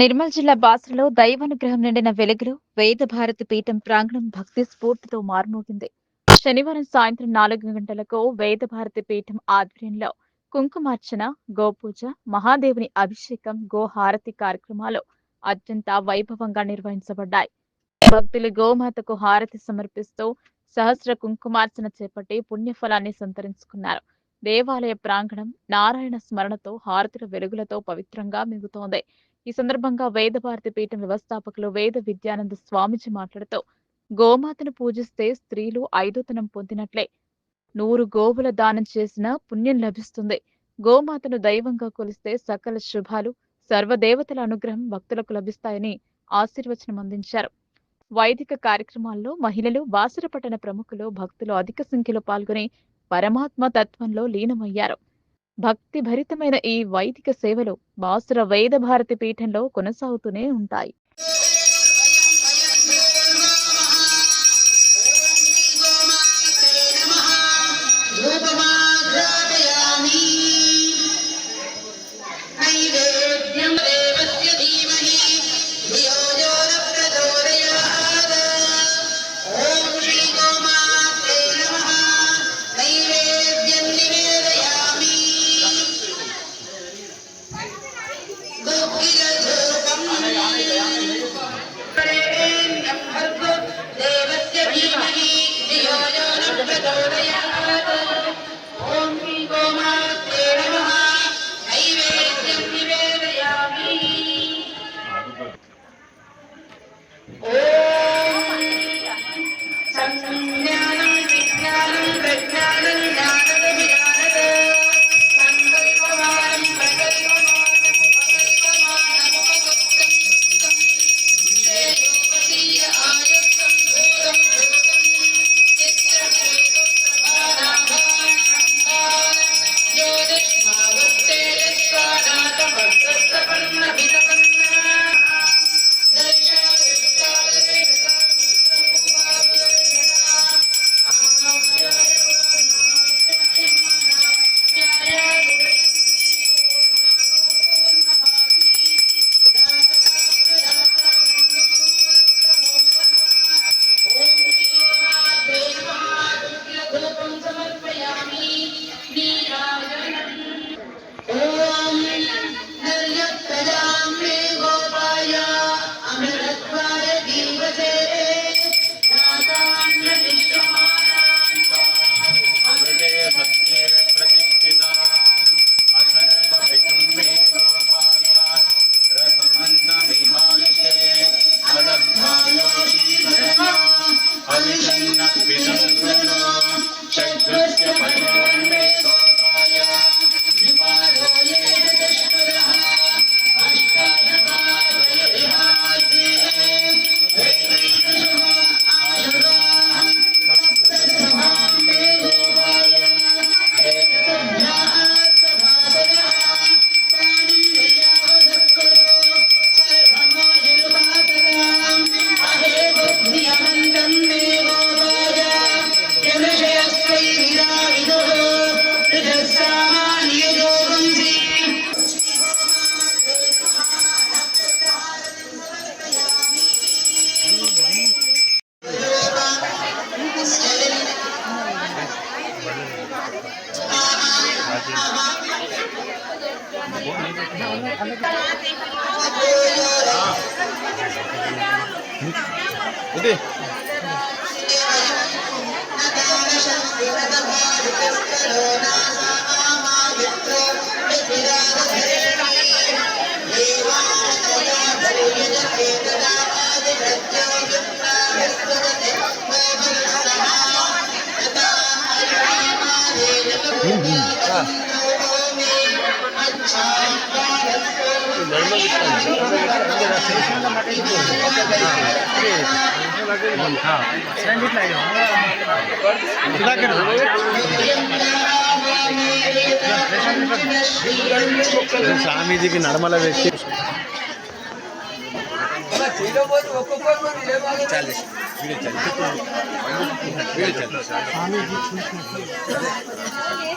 నిర్మల్ జిల్లా బాసరలో దైవానుగ్రహం నిండిన వెలుగులో వేద భారతి పీఠం ప్రాంగణం భక్తి స్ఫూర్తితో మారుమోగింది. శనివారం సాయంత్రం నాలుగు గంటలకు వేద భారతి పీఠం ఆధ్వర్యంలో కుంకుమార్చన గోపూజ మహాదేవుని అభిషేకం గోహారతి కార్యక్రమాలు అత్యంత వైభవంగా నిర్వహించబడ్డాయి. భక్తులు గోమాతకు హారతి సమర్పిస్తూ సహస్ర కుంకుమార్చన చేపట్టి పుణ్యఫలాన్ని సంతరించుకున్నారు. దేవాలయ ప్రాంగణం నారాయణ స్మరణతో హారతుల వెలుగులతో పవిత్రంగా మిగుతోంది. ఈ సందర్భంగా వేద భారతి పీఠం వ్యవస్థాపకులు వేద విద్యానంద స్వామిజీ మాట్లాడుతూ గోమాతను పూజిస్తే స్త్రీలు ఐదోతనం పొందినట్లే. నూరు గోవుల దానం చేసిన పుణ్యం లభిస్తుంది. గోమాతను దైవంగా కొలిస్తే సకల శుభాలు సర్వదేవతల అనుగ్రహం భక్తులకు లభిస్తాయని ఆశీర్వచనం అందించారు. వైదిక కార్యక్రమాల్లో మహిళలు బాసర పట్టణ ప్రముఖులు భక్తులు అధిక సంఖ్యలో పాల్గొని పరమాత్మ తత్వంలో లీనమయ్యారు. భక్తి భరితమైన ఈ వైదిక సేవలు బాసుర వేద భారతి పీఠంలో కొనసాగుతూనే ఉంటాయి. ఇది స్వామీజీకి నడమల వ్యక్తి